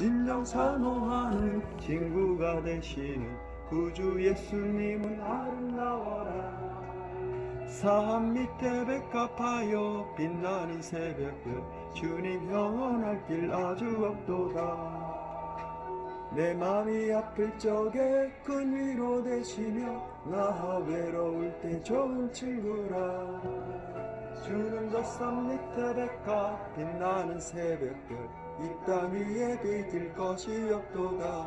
진정 사모하는 친구가 되시는 구주 예수님은 아름다워라. 산 밑에 백합하여 빛나는 새벽별 주님 영원할 길 아주 없도다. 내 맘이 아플 적에 큰 위로 되시며 나 외로울 때 좋은 친구라 주는 저 백합 빛나는 새벽별 이 땅 위에 비길 것이 없도다.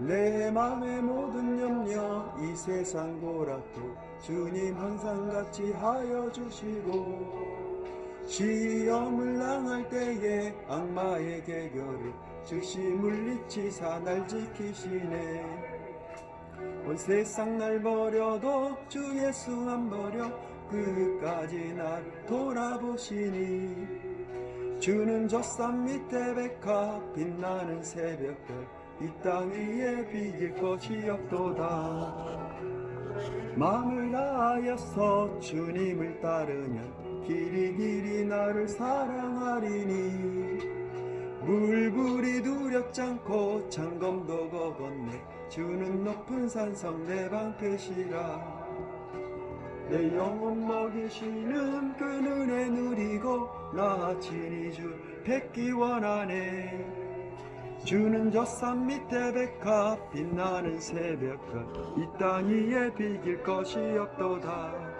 내 맘의 모든 염려 이 세상 고락도 주님 항상 같이 하여 주시고 시험을 당할 때에 악마의 개결을 즉시 물리치사 날 지키시네 온 세상 날 버려도 주 예수 안 버려 끝까지 날 돌아보시니. 주는 저 산 밑에 백합 빛나는 새벽별 이 땅 위에 비길 것이 없도다. 마음을 다하여서 주님을 따르면 길이 길이 나를 사랑하리니 물불이 두렵지 않고 창검도 거건네. 주는 높은 산성 내 방패시라. 내 영혼 먹이시는 그 은혜 누리고 나 친히 주 뵙기 원하네. 주는 저산 밑에 백합 빛나는 새벽별 이땅 위에 비길 것이 없도다